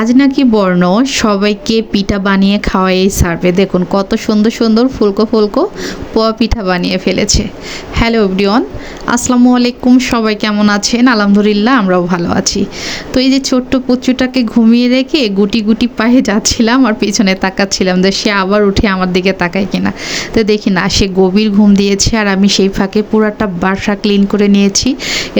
আজ নাকি বর্ণ সবাইকে পিঠা বানিয়ে খাওয়াই এই সার্ভে। দেখুন কত সুন্দর সুন্দর ফুলকো ফুলকো পোয়া পিঠা বানিয়ে ফেলেছে। হ্যালো এভরিওয়ান, আসসালামু আলাইকুম, সবাই কেমন আছেন? আলহামদুলিল্লাহ, আমরাও ভালো আছি। তো এই যে ছোট্ট পুচুটাকে ঘুমিয়ে রেখে গুটি গুটি পায়ে যাচ্ছিলাম আর পিছনে তাকাচ্ছিলাম, যে সে আবার উঠে আমার দিকে তাকায় কিনা। তো দেখি না, সে গভীর ঘুম দিয়েছে আর আমি সেই ফাঁকে পুরাটা বাসা ক্লিন করে নিয়েছি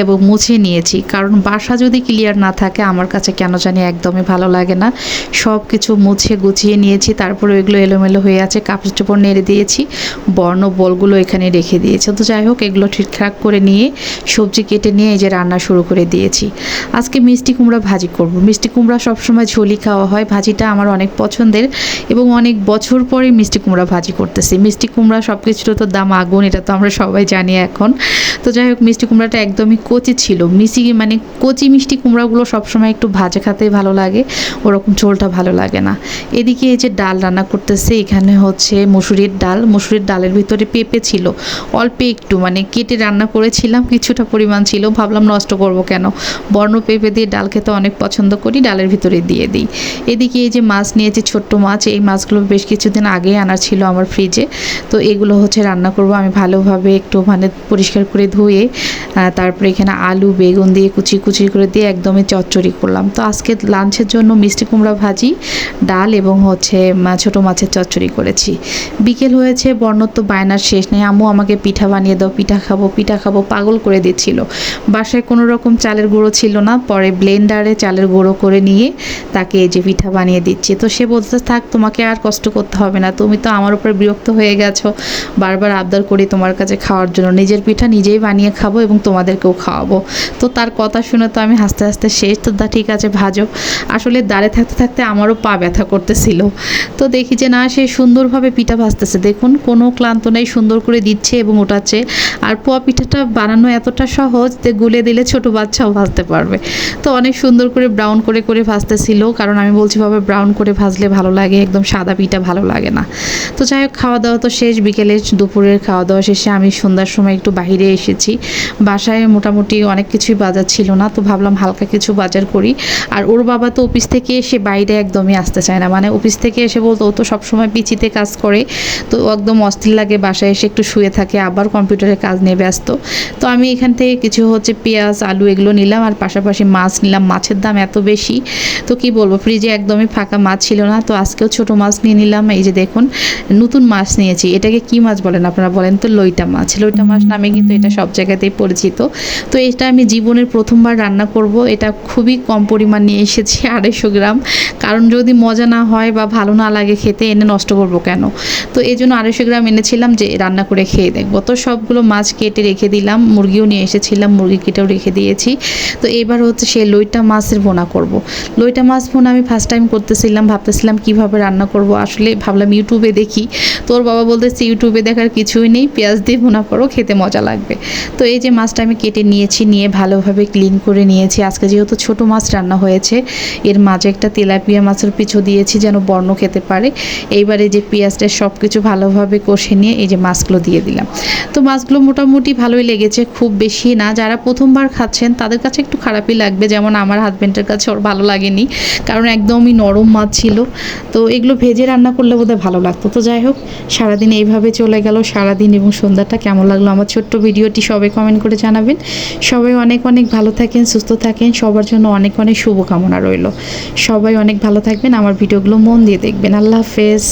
এবং মুছে নিয়েছি। কারণ বাসা যদি ক্লিয়ার না থাকে, আমার কাছে কেন জানি একদমই ভালো লাগে না। সব কিছু মুছে গুছিয়ে নিয়েছি তারপরে ওইগুলো এলোমেলো হয়ে আছে কাপড় চোপড় নেড়ে দিয়েছি, বর্ণ বলগুলো এখানে রেখে দিয়েছে। তো যাই হোক এগুলো ঠিকঠাক করে নিয়ে সবজি কেটে নিয়ে এই যে রান্না শুরু করে দিয়েছি। আজকে মিষ্টি কুমড়া ভাজি করব। মিষ্টি কুমড়া সবসময় ঝোলি খাওয়া হয়। ভাজিটা আমার অনেক পছন্দের এবং অনেক বছর পরে মিষ্টি কুমড়া ভাজি করতেছি। মিষ্টি কুমড়া সব কিছুর তো দাম আগুন, এটা তো আমরা সবাই জানি এখন। তো যাই হোক, মিষ্টি কুমড়াটা একদমই কচি ছিল। মিষ্টি মানে কচি মিষ্টি কুমড়াগুলো সবসময় একটু ভাজা খেতে ভালো লাগে, ওরকম ঝোলটা ভালো লাগে না। এদিকে এই যে ডাল রান্না করতেছে, এখানে হচ্ছে মুসুরির ডাল। মুসুরির ডালের ভিতরে পেঁপে ছিল। অল্প একটু মানে কেটে রান্না করেছিলাম, কিছুটা পরিমাণ ছিল। ভাবলাম নষ্ট করব কেন? বর্ণ পেঁপে দিয়ে ডাল খেতে অনেক পছন্দ করি, ডালের ভিতরে দিয়ে দিই। এদিকে এই যে মাছ নিয়েছি, ছোট্ট মাছ, এই মাছগুলো বেশ কিছুদিন আগে আনা ছিল আমার ফ্রিজে। তো এগুলো হচ্ছে রান্না করব। আমি ভালোভাবে একটু মানে পরিষ্কার করে ধুয়ে তারপরে এখানে আলু, বেগুন দিয়ে কুচি কুচি করে দিয়ে একদমই চচ্চড়ি করলাম। তো আজকে লাঞ্চের জন্য মিষ্টি কুমড়া ভাজি, ডাল এবং হচ্ছে ছোট মাছের চচ্চড়ি করেছি। বিকেল হয়েছে বর্ণর তো বায়নার শেষ নেই। আম্মু আমাকে পিঠা বানিয়ে দাও, পিঠা খাব পিঠা খাব, পাগল করে দিচ্ছিল। বাসায় কোনো রকম চালের গুঁড়ো ছিল না, পরে ব্লেন্ডারে চালের গুঁড়ো করে নিয়ে তাকে এই যে পিঠা বানিয়ে দিচ্ছি। তো সে বলতে থাক, তোমাকে আর কষ্ট করতে হবে না, তুমি তো আমার উপরে বিরক্ত হয়ে গেছো। বারবার আবদার করি তোমার কাছে খাওয়ার জন্য। নিজের পিঠা নিজেই বানিয়ে খাব এবং তোমাদেরকেও খাওয়াবো। তো তার কথা শুনে তো আমি হাসতে হাসতে শেষ, তো দা, ঠিক আছে, ভাজো। আসলে দাঁড়ে থাকতে থাকতে আমারও পা ব্যথা করতেছিল। তো দেখি যে না, সে সুন্দরভাবে পিঠা ভাজতেছে। দেখুন, কোনো ক্লান্ত নেই, সুন্দর করে দিচ্ছে এবং ওঠাচ্ছে আর পোয়া পিঠাটা বানানো এতটা সহজ যে গুলে দিলে ছোট বাচ্চাও ভাজতে পারবে। তো অনেক সুন্দর করে ব্রাউন করে করে ভাজতেছিল, কারণ আমি বলছি ভাবে ব্রাউন করে ভাজলে ভালো লাগে, একদম সাদা পিঠা ভালো লাগে না। তো যাই হোক খাওয়া দাওয়া তো শেষ। বিকেলে দুপুরের খাওয়া দাওয়া শেষে আমি সন্ধ্যার সময় একটু বাইরে এসেছি। বাসায় মোটামুটি অনেক কিছুই বাজার ছিল না, তো ভাবলাম হালকা কিছু বাজার করি। আর ওর বাবা তো অফিস থেকে এসে বাইরে একদমই আসতে চায় না। মানে অফিস থেকে এসে বলতো, ও তো সবসময় পিচিতে কাজ করে। তো একদম অস্থির লাগে, বাসায় এসে একটু শুয়ে থাকে, আবার কম্পিউটারে কাজ নিয়ে ব্যস্ত। তো আমি এখান থেকে কিছু হচ্ছে পেঁয়াজ, আলু এগুলো নিলাম আর পাশাপাশি মাছ নিলাম। মাছের দাম এত বেশি, তো কি বলব? ফ্রিজে একদমই ফাঁকা মাছ ছিল না, তো আজকেও ছোট মাছ নিয়ে নিলাম। এই যে দেখুন, নতুন মাছ নিয়েছি। এটাকে কি মাছ বলেন আপনারা? বলেন তো লইটা মাছ। লইটা মাছ নামে কিন্তু এটা সব জায়গাতেই পরিচিত। তো এটা আমি জীবনের প্রথমবার রান্না করব। এটা খুবই কম পরিমাণ নিয়ে এসেছি, আড়াইশো গ্রাম। কারণ যদি মজা না হয় বা ভালো না লাগে খেতে, এনে নষ্ট করব কেন? তো এই জন্য আড়াইশো গ্রাম এনেছিলাম যে রান্না করে খেয়ে দেখব। তো সবগুলো মাছ কেটে রেখে দিলাম, মুরগিও নিয়ে এসেছিলাম, মুরগি কেটেও রেখে দিয়েছি। তো এবার হচ্ছে সে লইটা মাছের বোনা করব। লইটা মাছ বোনা আমি ফার্স্ট টাইম করতেছিলাম, ভাবতেছিলাম কীভাবে রান্না করব। আসলে ভাবলাম ইউটিউবে দেখি। তোর বাবা বলতেছে ইউটিউবে দেখার কিছুই নেই, পেঁয়াজ দিয়ে ভুনা করো, খেতে মজা লাগবে। তো এই যে মাছটা আমি কেটে নিয়েছি, নিয়ে ভালোভাবে ক্লিন করে নিয়েছি। আজকে যেহেতু ছোট মাছ রান্না হয়েছে, এর মাঝে একটা তেলাপিয়া মাছের পিছু দিয়েছি যেন বর্ণ খেতে পারে। এইবারে যে পেঁয়াজটা সব কিছু ভালোভাবে কষে নিয়ে এই যে মাছগুলো দিয়ে দিলাম। তো মাছগুলো মোটামুটি ভালোই লেগেছে, খুব বেশি না। যারা প্রথমবার খাচ্ছেন, তাদের কাছে একটু খারাপই লাগবে, যেমন আমার হাজব্যান্ডের কাছে ওর ভালো লাগেনি, কারণ একদমই নরম মাছ ছিল। তো এগুলো ভেজে রান্না করলে বোধহয় ভালো লাগতো। তো যাই হোক, সারাদিন এইভাবে চলে গেল, সারাদিন এবং সন্ধ্যাটা কেমন লাগল আমার ছোট্ট ভিডিওটি সবাই কমেন্ট করে জানাবেন। সবাই অনেক অনেক ভালো থাকেন, সুস্থ থাকেন, সবার জন্য অনেক অনেক শুভকামনা রইল। সবাই অনেক ভালো থাকবেন, আমার ভিডিওগুলো মন দিয়ে দেখবেন। আল্লাহ হাফেজ।